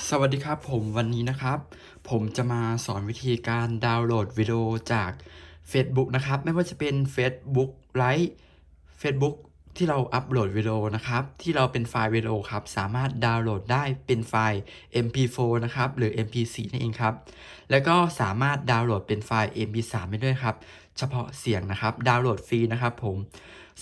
สวัสดีครับผมวันนี้นะครับ ผมจะมาสอนวิธีการดาวน์โหลดวิดีโอจาก Facebook นะครับ ไม่ว่าจะเป็น Facebook ไลฟ์ Facebook ที่เราอัปโหลดวิดีโอนะครับ ที่เราเป็นไฟล์วิดีโอครับ สามารถดาวน์โหลดได้เป็นไฟล์ MP4 นะครับ หรือ MP4 นั่นเองครับ แล้วก็สามารถดาวน์โหลดเป็นไฟล์ MP3 ได้ด้วยครับ เฉพาะเสียงนะครับ ดาวน์โหลดฟรีนะครับผม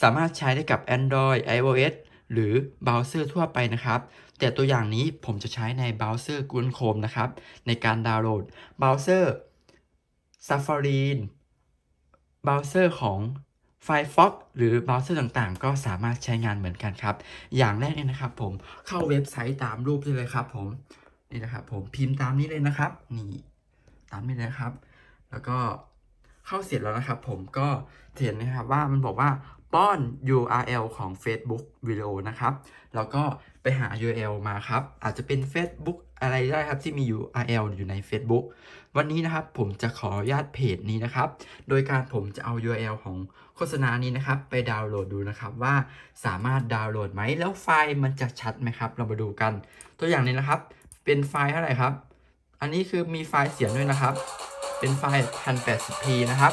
สามารถใช้ได้กับ Android iOS หรือเบราว์เซอร์ทั่วไปนะครับ แต่ตัวอย่างนี้ผมจะใช้ในเบราว์เซอร์ Google Chrome นะครับ ในการดาวน์โหลดเบราว์เซอร์ Safari เบราว์เซอร์ของ Firefox หรือเบราว์เซอร์ต่างๆ ก็สามารถใช้งานเหมือนกันครับ อย่างแรกเนี่ยนะครับผมเข้าเว็บไซต์ตามรูปได้เลยครับผมนี่นะครับผมพิมพ์ตามนี้เลยนะครับนี่ตามนี้เลยนะครับ แล้วก็ เข้าเสร็จแล้วนะครับ ผมก็เห็นนะครับว่ามันบอกว่าป้อน URL ของ Facebook วิดีโอนะครับ แล้วก็ไปหา URL มาครับ อาจจะเป็น Facebook อะไรได้ครับที่มี URL อยู่ใน Facebook วันนี้นะครับผมจะขออนุญาตเพจนี้นะครับ โดยการผมจะเอา URL ของโฆษณานี้นะครับ ไปดาวน์โหลดดูนะครับว่าสามารถดาวน์โหลดไหม แล้วไฟล์มันจะชัดไหมครับ เรามาดูกัน ตัวอย่างนี้นะครับ เป็นไฟล์เท่าไหร่ครับ อันนี้คือมีไฟล์เสียงด้วยนะครับ เป็นไฟล์ 1080p นะครับ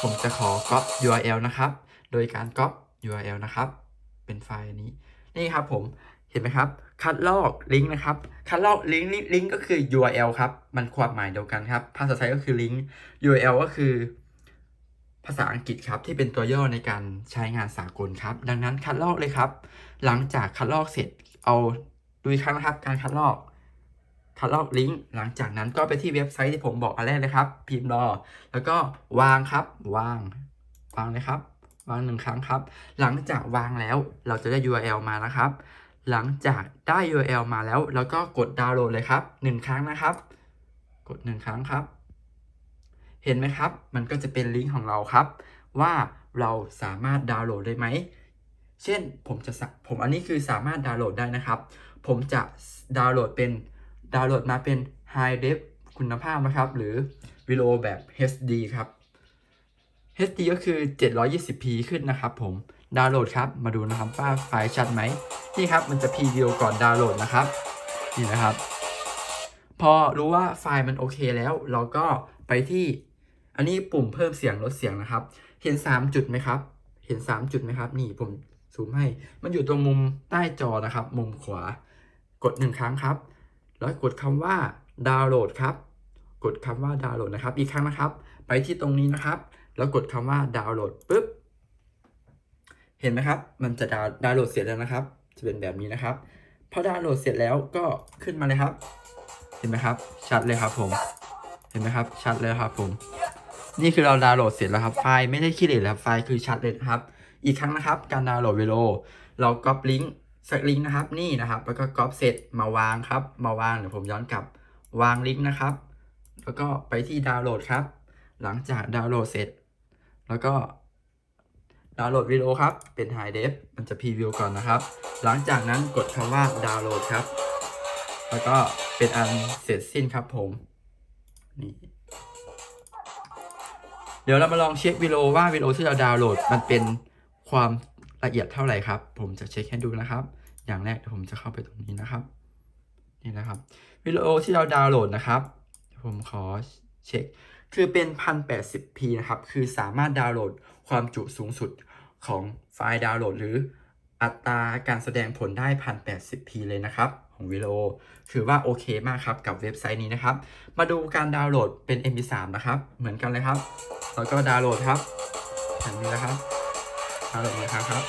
ผมจะขอ copy URL นะครับ โดยการ copy URL นะครับ เป็นไฟล์นี้ นี่ครับผม เห็นไหมครับ คัดลอกลิงก์นะครับ คัดลอกลิงก์ลิงก์ก็คือ URL ครับ มันความหมายเดียวกันครับ ภาษาไทยก็คือลิงก์ URL ก็คือ ภาษาอังกฤษครับที่เป็นตัวย่อในการใช้งานสากลครับ ดังนั้นคัดลอกเลยครับ หลังจากคัดลอกเสร็จ เอาดูอีกครั้งนะครับ การคัดลอก คัดลอกลิงก์หลังจากนั้นก็ไปที่เว็บไซต์ที่ผมบอกอันแรกเลยครับ พิมพ์รอ แล้วก็วางครับ วาง วางเลยครับ วางหนึ่งครั้งครับ หลังจากวางแล้วเราจะได้ URL มานะครับ หลังจากได้ URL มาแล้วเราก็กดดาวน์โหลดเลยครับหนึ่งครั้งนะครับ กดหนึ่งครั้งครับ เห็นไหมครับ มันก็จะเป็นลิงก์ของเราครับ ว่าเราสามารถดาวน์โหลดได้ไหม เช่นผมจะสะผมอันนี้คือสามารถดาวน์โหลดได้นะครับ ผมจะดาวน์โหลดเป็น ดาวน์โหลดมาเป็น High Def คุณภาพนะครับ หรือวิดีโอแบบ HD ครับ HD ก็คือ 720p ขึ้นนะครับผมดาวน์โหลดครับ มาดูนะครับว่าไฟล์ชัดไหมนี่ครับมันจะพรีวิวก่อนดาวน์โหลดนะครับนี่นะครับ พอรู้ว่าไฟล์มันโอเคแล้ว เราก็ไปที่อันนี้ปุ่มเพิ่มเสียงลดเสียงนะครับ เห็น 3 จุดไหมครับ เห็น 3 จุดไหมครับ นี่ผมซูมให้ มันอยู่ตรงมุมใต้จอนะครับ มุมขวากด 1 ครั้งครับ แล้วกดคำว่าดาวน์โหลดครับ กดคำว่าดาวน์โหลดนะครับ อีกครั้งนะครับ ไปที่ตรงนี้นะครับ แล้วกดคำว่าดาวน์โหลดปุ๊บ เห็นไหมครับ มันจะดาวดาวน์โหลดเสร็จแล้วนะครับ จะเป็นแบบนี้นะครับ พอดาวน์โหลดเสร็จแล้วก็ขึ้นมาเลยครับ เห็นไหมครับ ชัดเลยครับผม เห็นไหมครับ ชัดเลยครับผม นี่คือเราดาวน์โหลดเสร็จแล้วครับ ไฟล์ไม่ได้ขี้เหร่แล้วไฟล์คือชัดเลยครับ อีกครั้งนะครับ การดาวน์โหลดวิดีโอ เราก๊อปลิงก์ สักลิงก์นะครับนี่นะครับ แล้วก็ก๊อปเสร็จมาวางครับ มาวางเดี๋ยวผมย้อนกลับวางลิงก์นะครับ แล้วก็ไปที่ดาวน์โหลดครับ หลังจากดาวน์โหลดเสร็จ แล้วก็ดาวน์โหลดวิดีโอครับ เป็น High Def มันจะพรีวิวก่อนนะครับ หลังจากนั้นกดคำว่าดาวน์โหลดครับ แล้วก็เป็นอันเสร็จสิ้นครับผมนี่เดี๋ยวเรามาลองเช็ควิดีโอว่าวิดีโอที่เราดาวน์โหลดมันเป็นความละเอียดเท่าไหร่ครับ ผมจะเช็คให้ดูนะครับ อย่างแรกเดี๋ยวผมจะเข้าไปตรงนี้นะครับ นี่นะครับวิดีโอที่เราดาวน์โหลดนะครับผมขอเช็ค คือเป็น 1080p นะครับ คือสามารถดาวน์โหลดความจุสูงสุดของไฟล์ดาวน์โหลด หรืออัตราการแสดงผลได้ 1080p เลยนะครับ ของวิดีโอถือว่าโอเคมากครับกับเว็บไซต์นี้นะครับ มาดูการดาวน์โหลดเป็น mp3 นะครับ เหมือนกันเลยครับแล้วก็ดาวน์โหลดครับแบบนี้นะครับดาวน์โหลดอีกครั้งครับ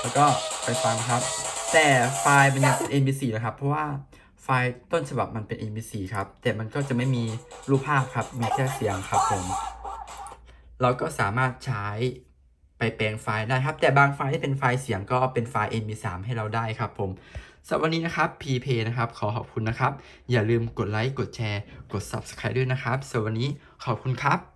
แล้วก็ไปฟังครับ แต่ไฟล์มันยังเป็น mp4 นะครับ เพราะว่าไฟล์ต้นฉบับมันเป็น mp4 ครับ แต่มันก็จะไม่มีรูปภาพครับ มีแค่เสียงครับผม เราก็สามารถใช้ไปแปลงไฟล์ได้ครับ แต่บางไฟล์ที่เป็นไฟล์เสียงก็เป็นไฟล์ mp3 ให้เราได้ครับผมสำหรับวันนี้นะครับ p p นะครับ ขอขอบคุณนะครับ อย่าลืมกดไลค์ กดแชร์ กด subscribe ด้วยนะครับสำหรับวันนี้ขอบคุณครับ